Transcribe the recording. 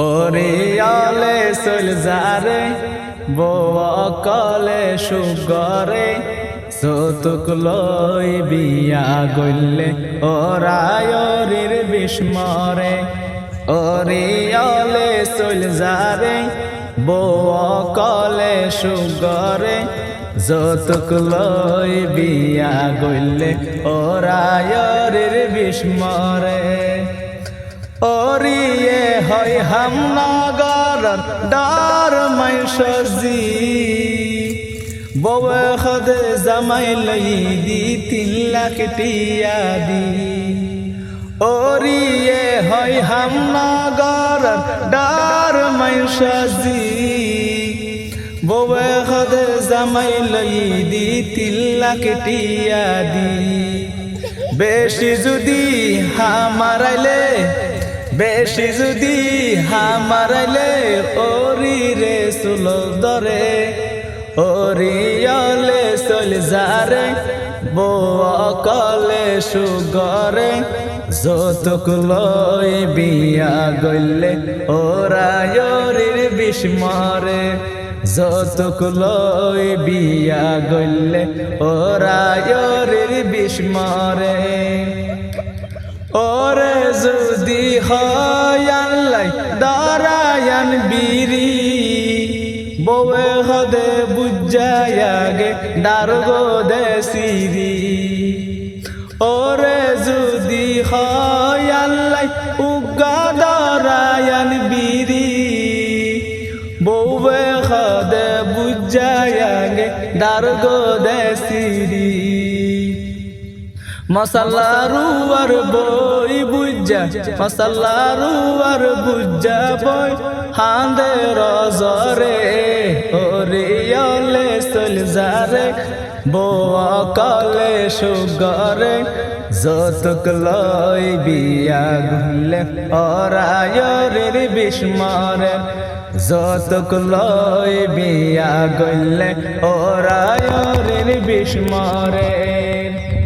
ওরে আলে সল যারে বউ কলে সুগরে সতুক লই বিয়া গইলে ওরায়রির বিস্মরে। ওরে আলে সল যারে বউ কলে সুগরে, যতুক লই বিয়া গইলে ওরায়রির বিস্মরে। ওরিয়ে হয় হামনগর ডার মাই সজি বউে খদে জামাই লই দি তিন লাখ দি। ওরিয়ে হয় হামনগর ডার মাই সজি বউে খদে জামাই লই দি তিন লাখ টিয়া দি। বেশি যদি হামারাইলে বেশি যদি হামারাইলে ওরি রে সুল দরে ওরিয়লে চল যারে, বউ কলে সুগরে, যতক লই বিয়া গইলে ওরায়রির বিস্মরে যতক লই বিয়া গইলে ওরায়রির বিস্মরে ওরে যদি হয়াল্লাই দারায়ান বিরি বউে হদে বুঝায়াগে ডারগো দে সিরি। ওরে যদি হয়াল্লাই উগা দারায়ান বিরি বউে হদে বুঝায়াগে ডারগো দে সিরি। মশাল্লারু আর বই বুঝা মশাল্লারু আর বুঝা বই, হাঁদে রজরে ওরে অলে সল যারে বউ কলে সুগরে, যতক লই বিয়া গুলে অরায়রের বিস্মরে, যতক লই বিয়া গলে ওরায়রের বিস্মরে।